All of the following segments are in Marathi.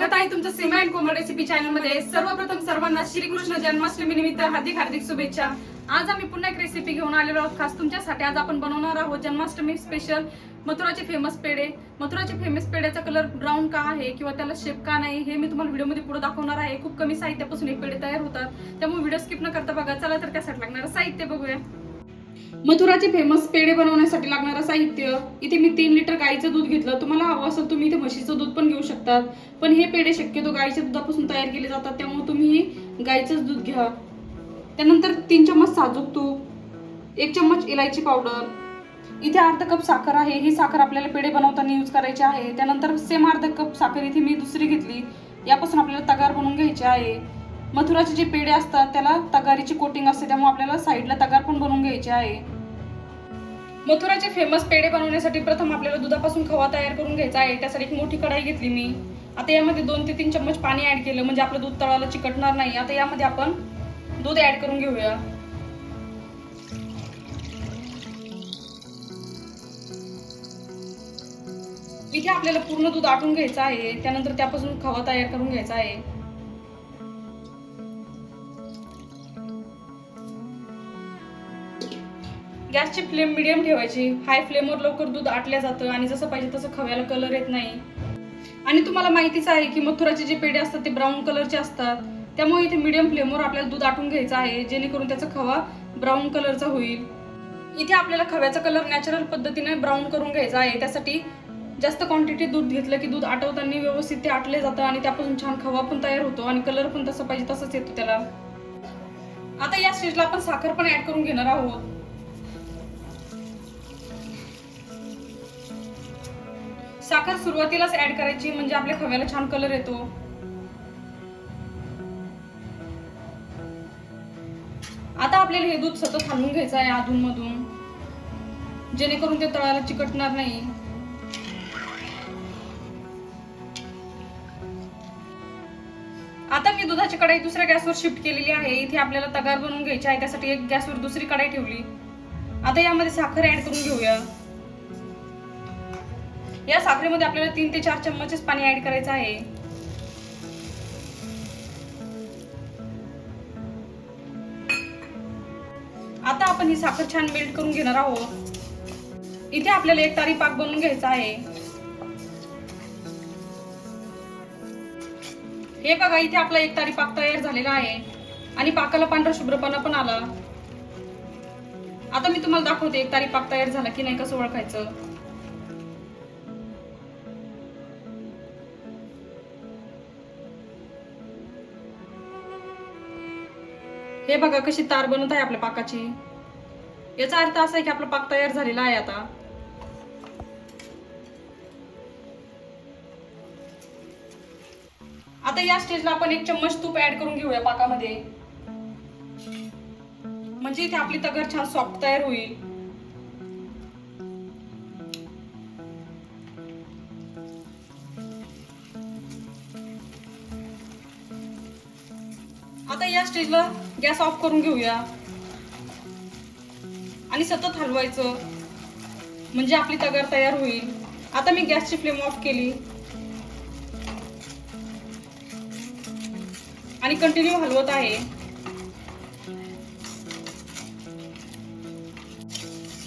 स्वागत आहे तुमचं सीमा अँड कोमल रेसिपी चॅनलमध्ये. सर्वप्रथम सर्वांना श्रीकृष्ण जन्माष्टमी निमित्त हार्दिक हार्दिक शुभेच्छा. आज आम्ही पुन्हा एक रेसिपी घेऊन आलेलो आहोत. खास तुमच्यासाठी आज आपण बनवणार आहोत जन्माष्टमी स्पेशल मथुराचे फेमस पेढे. मथुराचे फेमस पेढ्याचा कलर ब्राऊन का आहे किंवा त्याला शेप का नाही हे मी तुम्हाला व्हिडिओमध्ये पुढे दाखवणार आहे. खूप कमी साहित्यापासून हे पेढे तयार होतात. त्यामुळे व्हिडिओ स्किप न करता बघा. चला तर त्यासाठी लागणारं साहित्य बघूया. मथुराचे फेमस पेढे बनवण्यासाठी लागणारं साहित्य. इथे मी तीन लिटर गाईचं दूध घेतलं. तुम्हाला हवं असेल तुम्ही इथे म्हशीचं दूध पण घेऊ शकतात. पण हे पेढे शक्यतो गाईच्या दुधापासून तयार केले जातात. त्यामुळे तुम्ही गाईचंच दूध घ्या. त्यानंतर तीन चम्मच साजूक तूप एक चम्मच इलायची पावडर इथे अर्धा कप साखर आहे. ही साखर आपल्याला पेढे बनवताना यूज करायची आहे. त्यानंतर सेम अर्धा कप साखर इथे मी दुसरी घेतली. यापासून आपल्याला तगार बनवून घ्यायची आहे. मथुराचे जे पेढे असतात त्याला तगारीची कोटिंग असते त्यामुळे आपल्याला साईडला तगार पण बनवून घ्यायचे आहे. मथुराचे फेमस पेढे बनवण्यासाठी प्रथम आपल्याला दुधापासून खवा तयार करून घ्यायचा आहे. त्यासाठी एक मोठी कढाई घेतली मी. आता यामध्ये दोन ते तीन चम्मच पाणी ऍड केलं म्हणजे आपलं दूध तळाला चिकटणार नाही. आता यामध्ये आपण दूध ऍड करून घेऊया. इथे आपल्याला पूर्ण दूध आटून घ्यायचं आहे. त्यानंतर त्यापासून खवा तयार करून घ्यायचा आहे. गॅसची फ्लेम मिडियम ठेवायची. हाय फ्लेमवर लवकर दूध आटल्या जातं आणि जसं पाहिजे तसं खव्याला कलर येत नाही. आणि तुम्हाला माहितीच आहे की मथुराचे जे पेढे असतात ते ब्राऊन कलरचे असतात. त्यामुळे इथे मिडियम फ्लेमवर आपल्याला दूध आटून घ्यायचं आहे जेणेकरून त्याचा खवा ब्राऊन कलरचा होईल. इथे आपल्याला खव्याचा कलर नॅचरल पद्धतीने ब्राऊन करून घ्यायचा आहे. त्यासाठी जास्त क्वांटिटी दूध घेतलं की दूध आटवताना व्यवस्थित ते आटले जातं आणि त्यापासून छान खवा पण तयार होतो आणि कलर पण तसं पाहिजे तसंच येतो त्याला. आता या स्टेजला आपण साखर पण ऍड करून घेणार आहोत. साखर सुरुवातीलाच ऍड करायची म्हणजे आपल्या खव्याला छान कलर येतो. आता आपल्याला हे दूध सतत हलवून घ्यायचं आहे अधून मधून जेणेकरून ते तळाला चिकटणार नाही. आता मी दुधाची कढाई दुसऱ्या गॅसवर शिफ्ट केलेली आहे. इथे आपल्याला तगार बनवून घ्यायची आहे. त्यासाठी एक गॅसवर दुसरी कढाई ठेवली. आता यामध्ये साखर ऍड करून घेऊया. या साखरेमध्ये आपल्याला तीन ते चार चम्मचेच पाणी ऍड करायचं आहे. आता आपण ही साखर छान मेल्ट करून घेणार आहोत. इथे आपल्याला एक तारी पाक बनवून घ्यायचा आहे. हे बघा इथे आपला एक तारी पाक तयार झालेला आहे. आणि पाकाला पांढरा शुभ्रपणा पण आला. आता मी तुम्हाला दाखवते एक तारी पाक तयार झाला की नाही कसं ओळखायचं. हे बघा कशी तार बनत आहे आपल्या पाकाची. याचा अर्थ असा आहे की आपला पाक तयार झालेला आहे आता. आता या स्टेजला आपण एक चम्मच तूप ऍड करून घेऊया पाकामध्ये. म्हणजे इथे आपली तगर छान सॉफ्ट तयार होईल. आता या स्टेजला गॅस ऑफ करून घेऊया. आणि सतत हलवायचं. म्हणजे आपली तगार तयार होईल. आता मी गॅसची फ्लेम ऑफ केली. आणि कंटिन्यू हलवत आहे.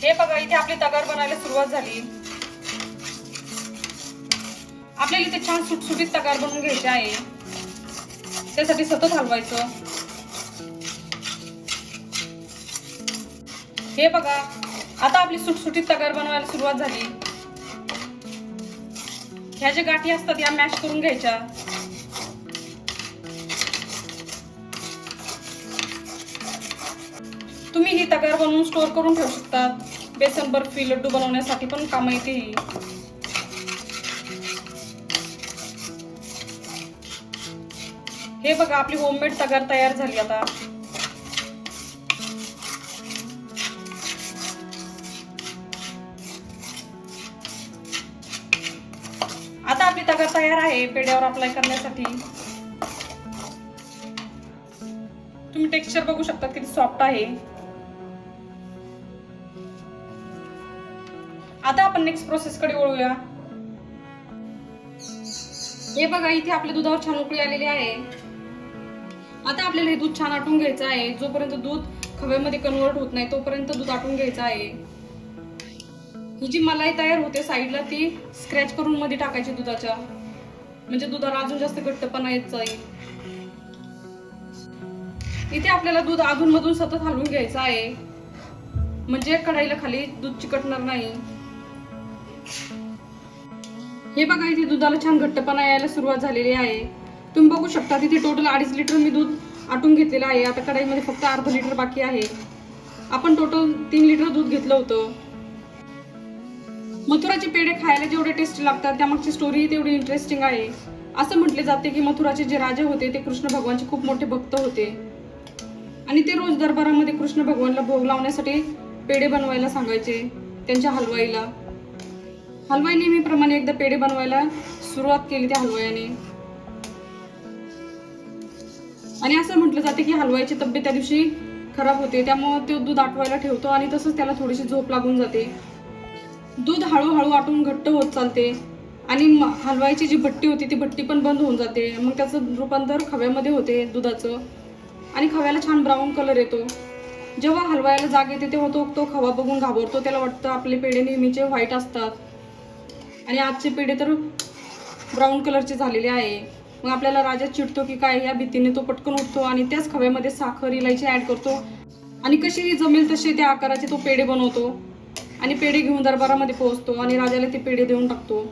हे बघा इथे आपली तगार बनायला सुरुवात झाली. आपल्याला इथे छान सुटसुटीत तगार बनवून घ्यायची आहे. त्यासाठी सतत हलवायचं. हे बघा आता आपली सुटसुटीत तगार बनवायला सुरुवात झाली. ह्या ज्या गाठी असतात या मॅश करून घ्यायच्या. तुम्ही ही तगार बनवून स्टोअर करून ठेवू शकतात. बेसन बर्फी लड्डू बनवण्यासाठी पण कामं येते ही हे बघा आपली होममेड तगार तयार झाली आता आता. तयार आहे पेड्यावर अप्लाय करण्यासाठी. तुम्ही टेक्स्चर बघू शकता किती सॉफ्ट आहे. आता आपण नेक्स्ट प्रोसेस कडे वळूया. हे बघा इथे आपल्या दुधावर छान उकळी आलेली आहे. आता आपल्याला हे दूध छान आटून घ्यायचं आहे. जोपर्यंत दूध खव्यामध्ये कन्वर्ट होत नाही तोपर्यंत दूध आटून घ्यायचं आहे. ही जी मलाई तयार होते साईडला ती स्क्रॅच करून मध्ये टाकायची दुधाच्या. म्हणजे दुधाला अजून जास्त घट्टपणा येत जाईल. इथे आपल्याला दूध अधून मधून सतत हलवून घ्यायचं आहे. म्हणजे कढाईला खाली दूध चिकटणार नाही. हे बघा इथे दुधाला छान घट्टपणा यायला सुरुवात झालेली आहे. तुम्ही बघू शकता तिथे टोटल अडीच लिटर मी दूध आटून घेतलेलं आहे. आता कढाईमध्ये फक्त अर्धा लिटर बाकी आहे. आपण टोटल तीन लिटर दूध घेतलं होतं. मथुराचे पेढे खायला जेवढे टेस्टी लागतात त्यामागची स्टोरी तेवढी इंटरेस्टिंग आहे. असं म्हटले जाते की मथुराचे जे राजे होते ते कृष्ण भगवानचे खूप मोठे भक्त होते. आणि ते रोज दरबारामध्ये कृष्ण भगवानला भोग लावण्यासाठी पेढे बनवायला सांगायचे त्यांच्या हलवाईला. हलवाई नेहमीप्रमाणे एकदा पेढे बनवायला सुरुवात केली त्या हलवायाने आणि असं म्हटलं जाते की हलवाईची तब्येत त्या दिवशी खराब होते त्यामुळे तो दूध आटवायला ठेवतो आणि तसंच त्याला थोडीशी झोप लागून जाते. दूध हळूहळू आटून घट्ट होत चालते. आणि हलवायची हलवाईची जी भट्टी होती ती भट्टी पण बंद होऊन जाते. मग त्याचं रूपांतर खव्यामध्ये होते दुधाचं. आणि खव्याला छान ब्राऊन कलर येतो. जेव्हा हलवायला जाग येते तेव्हा तो तो खवा बघून घाबरतो. त्याला वाटतं आपले पेढे नेहमीचे व्हाईट असतात. आणि आजचे पेढे तर ब्राऊन कलरचे झालेले आहे. मग आपल्याला राजा चिडतो की काय या भीतीने तो पटकन उठतो आणि त्याच खव्यामध्ये साखर इलायची ॲड करतो. आणि कशीही जमेल तसे त्या आकाराचे तो पेढे बनवतो. आणि पेढे घेऊन दरबारामध्ये पोहोचतो आणि राजाला ते पेढे देऊन टाकतो.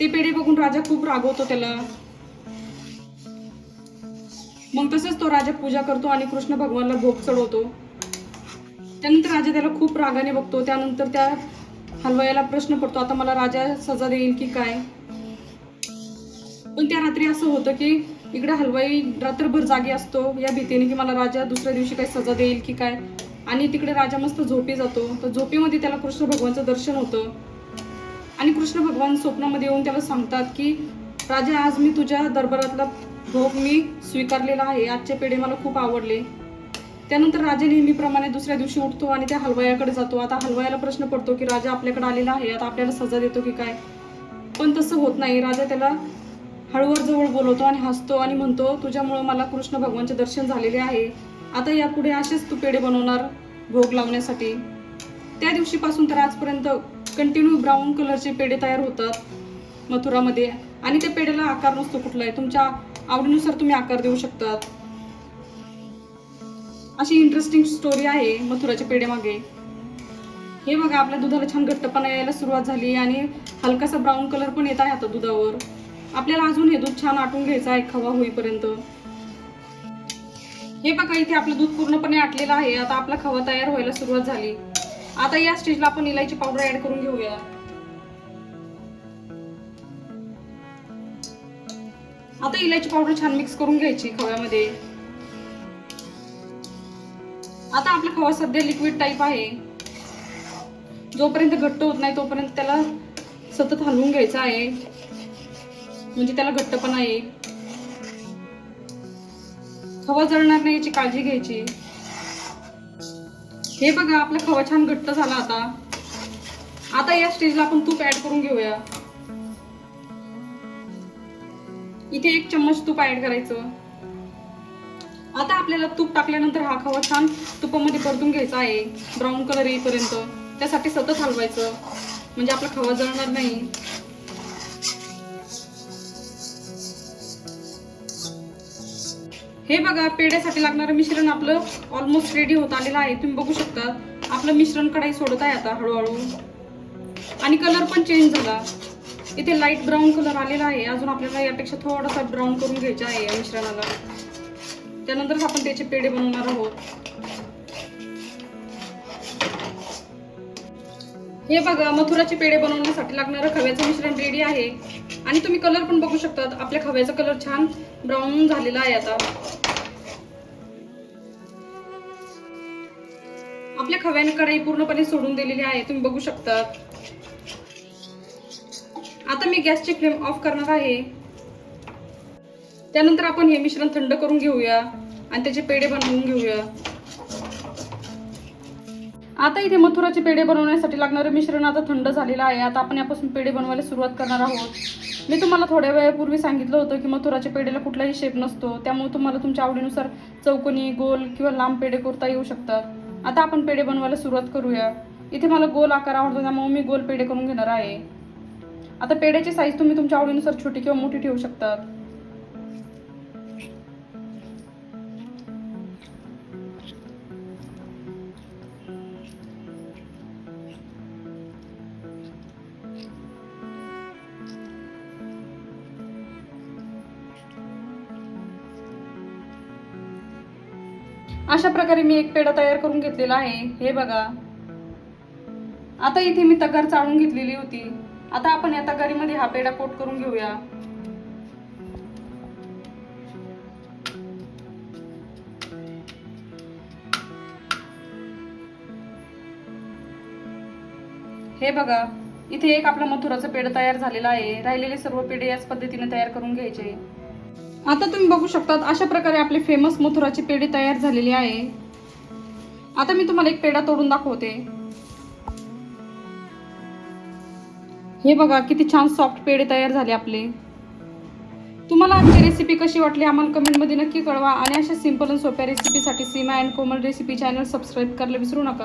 ते पेढे बघून राजा खूप रागवतो त्याला. मग तसंच तो राजा पूजा करतो आणि कृष्ण भगवानला भोग चढवतो. त्यानंतर राजा त्याला खूप रागाने बघतो. त्यानंतर त्या हलवायाला प्रश्न पडतो आता मला राजा सजा देईल की काय? पण त्या रात्री असं होतं की इकडे हलवाई रात्रभर जागी असतो या भीतीने की मला राजा दुसऱ्या दिवशी काही सजा देईल की काय? आणि तिकडे राजा मस्त झोपी जातो. तर झोपेमध्ये त्याला कृष्ण भगवानचं दर्शन होतं. आणि कृष्ण भगवान स्वप्नामध्ये येऊन त्याला सांगतात की राजा आज मी तुझ्या दरबारातला भोग मी स्वीकारलेला आहे. आजचे पेढे मला खूप आवडले. त्यानंतर राजा नेहमीप्रमाणे दुसऱ्या दिवशी उठतो आणि त्या हलवायाकडे जातो. आता हलवायाला प्रश्न पडतो की राजा आपल्याकडे आलेला आहे. आता आपल्याला सजा देतो की काय? पण तसं होत नाही. राजा त्याला हळूवर जवळ बोलवतो आणि हसतो आणि म्हणतो तुझ्यामुळं मला कृष्ण भगवानचे दर्शन झालेले आहे. आता यापुढे असेच तू पेढे बनवणार भोग लावण्यासाठी. त्या दिवशीपासून तर आजपर्यंत कंटिन्यू ब्राऊन कलरचे पेढे तयार होतात मथुरामध्ये. आणि त्या पेढ्याला आकार नसतो कुठलाही. तुमच्या आवडीनुसार तुम्ही आकार देऊ शकतात. अशी इंटरेस्टिंग स्टोरी आहे मथुराच्या पेढ्यामागे हे बघा आपल्या दुधाला छान घट्टपणा यायला सुरुवात झाली आणि हलकासा ब्राऊन कलर पण येत आहे आता दुधावर. आपल्याला अजून हे दूध छान आटून घ्यायचं आहे खवा होईपर्यंत. हे बघा इथे आपलं दूध पूर्णपणे आटलेलं आहे. आता आपला खवा तयार व्हायला सुरुवात झाली. आता या स्टेजला आपण इलायची पावडर ऍड करून घेऊया. आता इलायची पावडर छान मिक्स करून घ्यायची खव्यामध्ये. आता आपला खवा सध्या लिक्विड टाईप आहे. जोपर्यंत घट्ट होत नाही तोपर्यंत त्याला सतत हलवून घ्यायचं आहे. म्हणजे त्याला घट्टपणा येईल खवा जळणार नाही याची काळजी घ्यायची. हे बघा आपला खवा छान घट्ट झाला आता. आता या स्टेजला आपण तूप ऍड करून घेऊया. इथे एक चम्मच तूप ऍड करायचं. आता आपल्याला तूप टाकल्यानंतर हा खवा छान तुपामध्ये परतून घ्यायचा आहे. ब्राऊन कलर येईपर्यंत. त्यासाठी सतत हलवायचं. म्हणजे आपला खवा जळणार नाही. हे बघा पेढ्यासाठी लागणारं मिश्रण आपलं ऑलमोस्ट रेडी होत आलेलं आहे. तुम्ही बघू शकता आपलं मिश्रण कढाई सोडत आहे आता हळूहळू. आणि कलर पण चेंज झाला. इथे लाइट ब्राऊन कलर आलेला आहे. अजून आपल्याला यापेक्षा थोडासा ब्राऊन करून घ्यायचा आहे या मिश्रणाला. त्यानंतरच आपण त्याचे पेढे बनवणार आहोत. हे बघा मथुराचे पेढे बनवण्यासाठी लागणारं खव्याचं मिश्रण रेडी आहे. आणि तुम्ही कलर पण बघू शकतात. आपल्या खव्याचा कलर छान ब्राऊन झालेला आहे आता. आपल्या खव्याने कढाई पूर्णपणे सोडून दिलेली आहे. तुम्ही बघू शकतात आता मी गॅसची फ्लेम ऑफ करणार आहे. त्यानंतर आपण हे मिश्रण थंड करून घेऊया आणि त्याचे पेढे बनवून घेऊया. आता इथे मथुराचे पेढे बनवण्यासाठी लागणारे मिश्रण आता थंड झालेलं आहे. आता आपण यापासून पेढे बनवायला सुरुवात करणार आहोत. मी तुम्हाला थोड्या वेळापूर्वी सांगितलं होतं की मथुराच्या पेढेला कुठलाही शेप नसतो. त्यामुळे तुम्हाला तुमच्या आवडीनुसार चौकोनी गोल किंवा लांब पेढे करता येऊ शकतात. आता आपण पेढे बनवायला सुरुवात करूया. इथे मला गोल आकार आवडतो त्यामुळे मी गोल पेढे करून घेणार आहे. आता पेढ्याची साईज तुम्ही तुमच्या आवडीनुसार छोटी किंवा मोठी ठेवू शकतात. अशा प्रकारे मी एक पेढा तयार करून घेतलेला आहे. हे बघा. आता इथे मी तगार चाळून घेतलेली होती. आता आपण या तगारीमध्ये हा पेढा कोट करून घेऊया. हे बघा. इथे एक आपला मथुराचं पेढा तयार झालेला आहे. राहिलेले सर्व पेढे याच पद्धतीने तयार करून घ्यायचे. आता तुम्ही बघू शकतात अशा प्रकारे आपले फेमस मथुराची पेढी तयार झालेली आहे. आता मी तुम्हाला एक पेढा तोडून दाखवते. हे बघा किती छान सॉफ्ट पेढे तयार झाले आपले. तुम्हाला आमची रेसिपी कशी वाटली आम्हाला कमेंटमध्ये नक्की कळवा. आणि अशा सिंपल आणि सोप्या रेसिपीसाठी Seema and Komal recipe channel subscribe करायला विसरू नका.